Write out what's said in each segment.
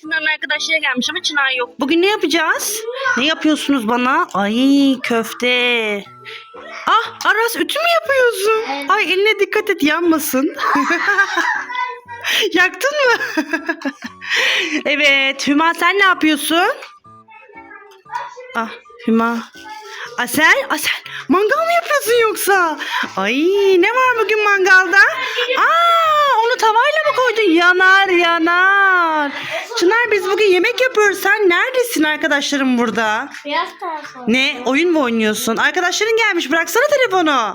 Çınar'ın arkadaşları gelmiş ama Çınar yok. Bugün ne yapacağız? Ne yapıyorsunuz bana? Ay köfte. Ah Aras ütü mü yapıyorsun? Ay eline dikkat et yanmasın. Yaktın mı? evet Hüma sen ne yapıyorsun? Ah Hüma. Asel, Asel mangal mı yapıyorsun yoksa? Ay ne var bugün mangalda? Aa onu tavayla mı koydun? Yanar yanar. Çınar biz bugün yemek yapıyoruz. Sen neredesin arkadaşlarım burada? Biraz tarafı. Ne? Oyun mu oynuyorsun? Arkadaşların gelmiş. Bıraksana telefonu.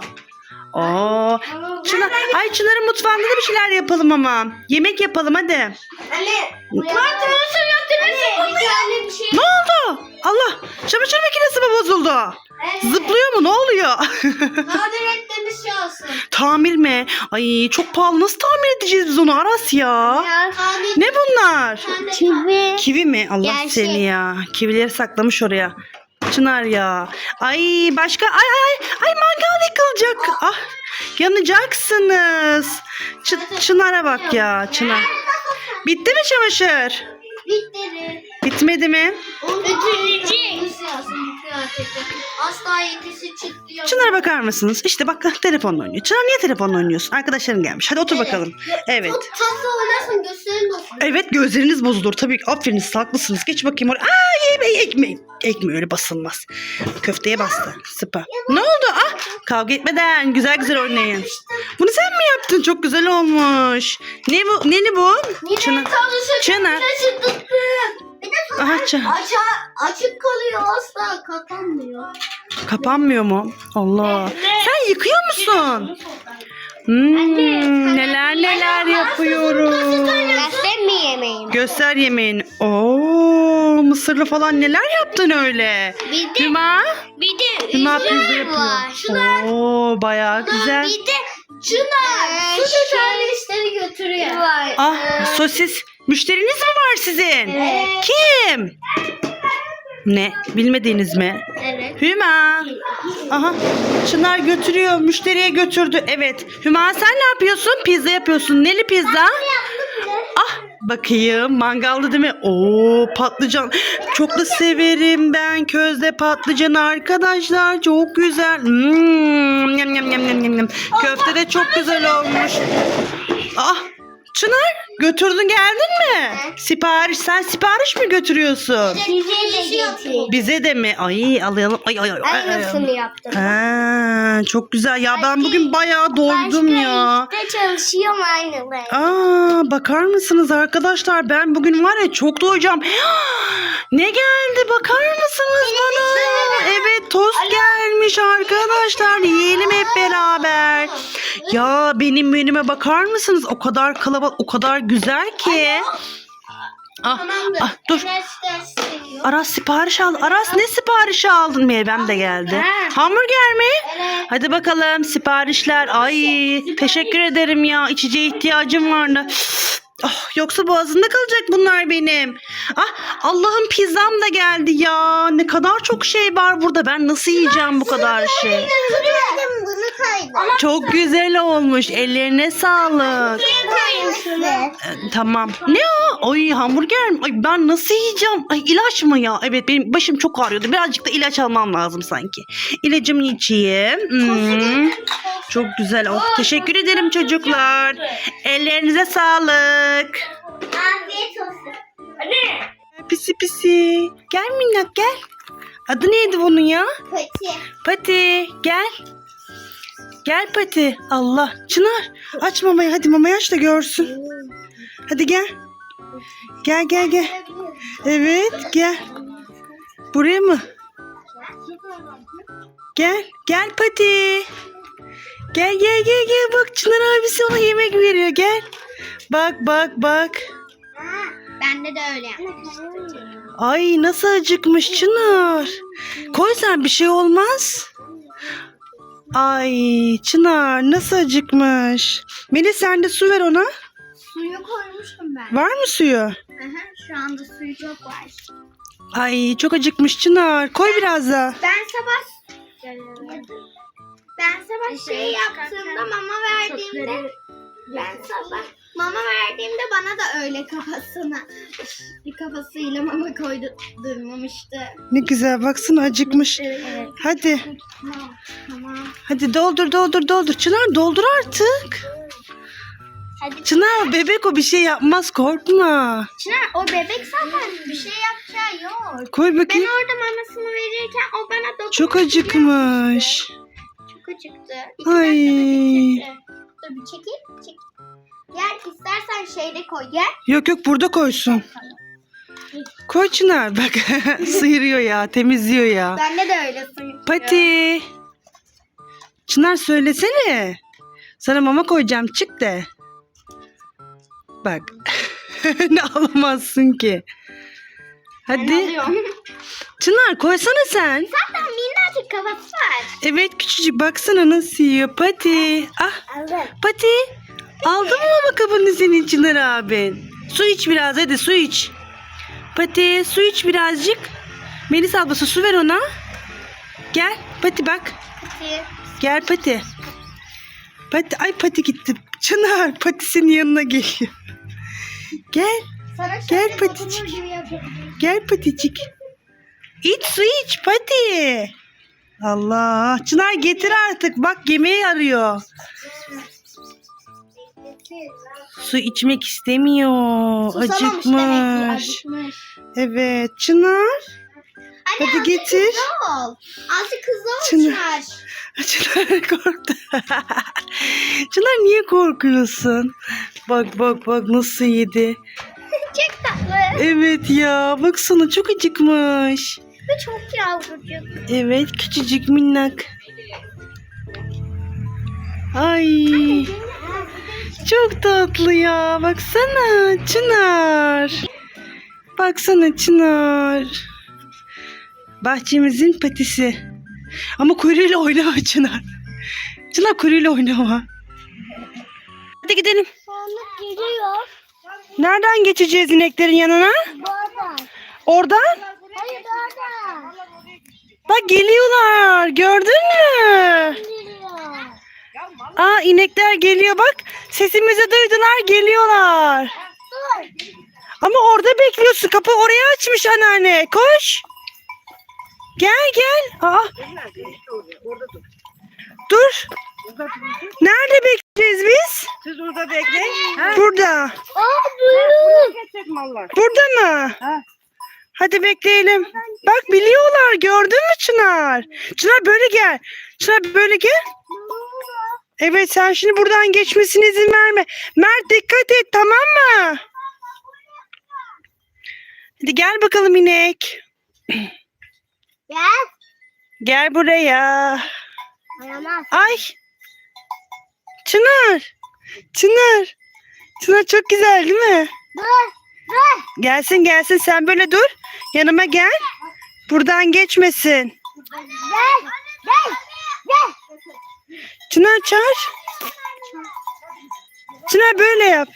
Oo. Çınar, ay Çınar'ın mutfağında da bir şeyler yapalım ama. Yemek yapalım hadi. Anne. Şey. Ne oldu? Allah. Çamaşır makinesi mi bozuldu? Zıplıyor mu? Ne oluyor? Nadir ettiğimiz şey olsun. tamir mi? Ay çok pahalı. Nasıl tamir edeceğiz biz onu Aras ya? Nadir. Ne bunlar? Kivi. Kivi mi? Allah Gerçek. seni ya. Kivileri saklamış oraya. Çınar ya. Ay başka ay ay ay ay mangal yakılacak. Ah yanacaksınız. Çı- Çınar'a bak ya Çınar. Bitti mi çamaşır? Bitti. Bitmedi mi? Ütülecek. Asla yetisi çıktı. Çınar'a bakar mısınız? İşte bak telefonla oynuyor. Çınar niye telefonla oynuyorsun? Arkadaşların gelmiş. Hadi otur bakalım. Evet. Çok tatlı oynasın gösterin olsun. Evet gözleriniz bozulur. Tabii ki aferin siz haklısınız. Geç bakayım oraya. Aa yemeği ekmeği. Ekmeği öyle basılmaz. Köfteye bastı. Sıpa. Ne oldu? Ah kavga etmeden güzel güzel oynayın. Bunu sen mi yaptın? Çok güzel olmuş. Ne bu? Ne ne bu? Çınar. çalışır. Çınar. Bir de Aha Çınar. Aça, açık kalıyor asla kapanmıyor. Kapanmıyor mu? Allah. Sen yıkıyor musun? Hmm, neler neler yapıyorum. Göster mi yemeğim? Göster yemeğini. Oo, mısırlı falan neler yaptın öyle? Bir de, Hüma? bir de Hüma üzüm pizza yapıyor. var. Şunlar, Oo, bayağı güzel. bir de Çınar. Su servisleri götürüyor. Ah, sosis. Müşteriniz mi var sizin? Kim? Ne? Bilmediğiniz mi? Evet. Hüma. Aha. Çınar götürüyor. Müşteriye götürdü. Evet. Hüma sen ne yapıyorsun? Pizza yapıyorsun. Neli pizza? Ah bakayım mangalda değil mi? Oo patlıcan. Çok da severim ben közde patlıcan arkadaşlar. Çok güzel. Hmm, yem, yem, yem, yem, yem. Köfte de çok güzel olmuş. Ah Çınar götürdün geldin mi? Sipariş sen sipariş mi götürüyorsun? Bize de getir. Bize de mi? Ay alayalım. Ay ay ay. ay, ay. Aynısını yaptım. Ha, çok güzel. Ya ben bugün bayağı doydum ya. işte çalışıyorum aynıları. Aa, bakar mısınız arkadaşlar? Ben bugün var ya çok doyacağım. ne geldi? Bakar mısınız bana? Evet, tost gelmiş arkadaşlar. Yiyelim hep beraber. Ya benim menüme bakar mısınız? O kadar kalabalık, o kadar güzel ki. Ah, Tamamdır. ah, dur. Ders ders seviyor. Aras sipariş al. Aras ne siparişi aldın? Meyvem de geldi. Ha. Hamburger mi? Evet. Hadi bakalım siparişler. Ay teşekkür ederim ya. İçeceğe ihtiyacım vardı. Oh, yoksa boğazında kalacak bunlar benim. Ah Allah'ım pizzam da geldi ya. Ne kadar çok şey var burada. Ben nasıl yiyeceğim bu kadar şey? Çok güzel olmuş. Ellerine sağlık. koymuşsunuz. Ee, Tamam. Ne o? Ay hamburger mi? Ay ben nasıl yiyeceğim? Ay ilaç mı ya? Evet benim başım çok ağrıyordu. Birazcık da ilaç almam lazım sanki. İlacımı içeyim. Hmm. Çok güzel. Oh, teşekkür ederim çocuklar. Ellerinize sağlık. Afiyet olsun. Anne. Pisi pisi. Gel minnak gel. Adı neydi bunun ya? Pati. Pati gel. Gel Pati. Allah. Çınar aç mamayı. Hadi mamayı aç da görsün. Hadi gel. Gel gel gel. Evet gel. Buraya mı? Gel. Gel Pati. Gel gel gel gel. Bak Çınar abisi ona yemek veriyor. Gel. Bak bak bak. Bende de öyle yapmıştım. Ay nasıl acıkmış Çınar. Koy sen bir şey olmaz. Ay Çınar nasıl acıkmış. Melis sen de su ver ona. Suyu koymuştum ben. Var mı suyu? Aha, şu anda suyu çok var. Ay çok acıkmış Çınar. Koy biraz da. Ben sabah ben sabah şey yaptığımda mama verdiğimde ben sabah Mama verdiğimde bana da öyle kafasına kafasıyla mama koydurmamıştı. Ne güzel baksana acıkmış. Evet. Hadi. Tamam. Tamam. Hadi doldur doldur doldur. Çınar doldur artık. Hadi Çınar bebek o bir şey yapmaz korkma. Çınar o bebek zaten bir şey yapacağı yok. Koy Ben bakayım. orada mamasını verirken o bana dokunmuş. Çok acıkmış. Çok acıktı. İki Ay. Dur bir çekeyim. Çek. Gel istersen şeyde koy gel. Yok yok burada koysun. Koy Çınar bak sıyırıyor ya temizliyor ya. Bende de öyle suyum. Pati. Çınar söylesene. Sana mama koyacağım çık de. Bak. ne alamazsın ki. Hadi. Çınar koysana sen. Zaten minnacık kafası var. Evet küçücük baksana nasıl yiyor. Pati. Ah Aldım. Pati. Aldın mı mama kabını senin Çınar abin? Su iç biraz hadi su iç. Pati su iç birazcık. Melis ablası su ver ona. Gel Pati bak. Pati. Gel Pati. Pati ay Pati gitti. Çınar Pati senin yanına geliyor. Gel Sana Gel paticik. gel Paticik. İç su iç Pati. Allah. Çınar getir artık. Bak yemeği arıyor. Su içmek istemiyor. Susamamış demek ki, Acıkmış. acıkmış. Evet. Çınar. Anne, Hadi getir. Hızlı ol. Çınar. Çınar. Korktu. Çınar niye korkuyorsun? Bak bak bak nasıl yedi. Çok tatlı. Evet ya baksana çok acıkmış. Ve çok yavrucuk. Evet küçücük minnak. Ay çok tatlı ya baksana Çınar. Baksana Çınar. Bahçemizin patisi. Ama kuyruğuyla oynama Çınar. Çınar kuyruğuyla oynama. Hadi gidelim. Geliyor. Nereden geçeceğiz ineklerin yanına? Buradan. Oradan. Hayır oradan. Bak geliyorlar. Gördün mü? Aa inekler geliyor bak. Sesimizi duydular geliyorlar. Dur. Ama orada bekliyorsun. Kapı oraya açmış anneanne. Koş. Gel gel. Aa. Dur. Nerede bekleyeceğiz biz? Siz orada bekleyin. Ha? Burada. Aa büyük. Geçecek mallar. Burada mı? Ha. Hadi bekleyelim. Bak biliyorlar. Gördün mü Çınar? Çınar böyle gel. Çınar böyle gel. Evet sen şimdi buradan geçmesine izin verme. Mert dikkat et tamam mı? Hadi gel bakalım inek. Gel. Gel buraya. Ayamaz. Ay. Çınar. Çınar. Çınar çok güzel değil mi? Dur. Dur. Gelsin gelsin sen böyle dur. Yanıma gel. Buradan geçmesin. Gel. Gel. Gel. Çınar çağır. Çınar böyle yap.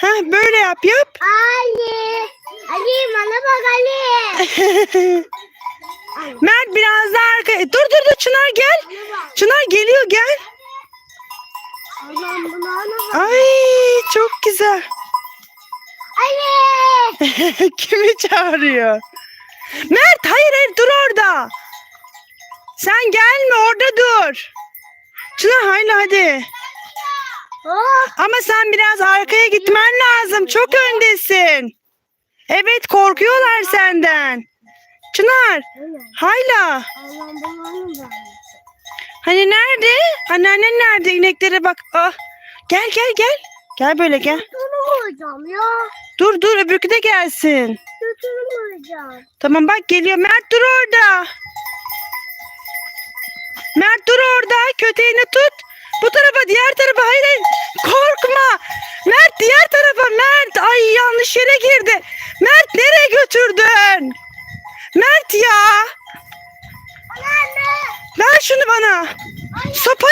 Ha böyle yap yap. Ali. Ali bana bak Ali. Mert biraz daha arkaya. Dur dur dur Çınar gel. Çınar geliyor gel. Ay çok güzel. Ali. Kimi çağırıyor? Mert hayır hayır dur orada. Sen gelme orada dur. Çınar haydi hadi. Ama sen biraz arkaya gitmen lazım. Çok öndesin. Evet korkuyorlar senden. Çınar. Hayla. Hani nerede? Anneannen nerede? İneklere bak. Ah. Gel gel gel. Gel böyle gel. Ya. Dur dur öbürkü de gelsin. Tamam bak geliyor. Mert dur orada. Mert dur orada. Köteğini tut. Bu tarafa diğer tarafa. Hayır hayır. Korkma. Mert diğer tarafa. Mert. Ay yanlış yere girdi. Mert nereye götürdün? Mert ya. Anne. Ver şunu bana. Sopayı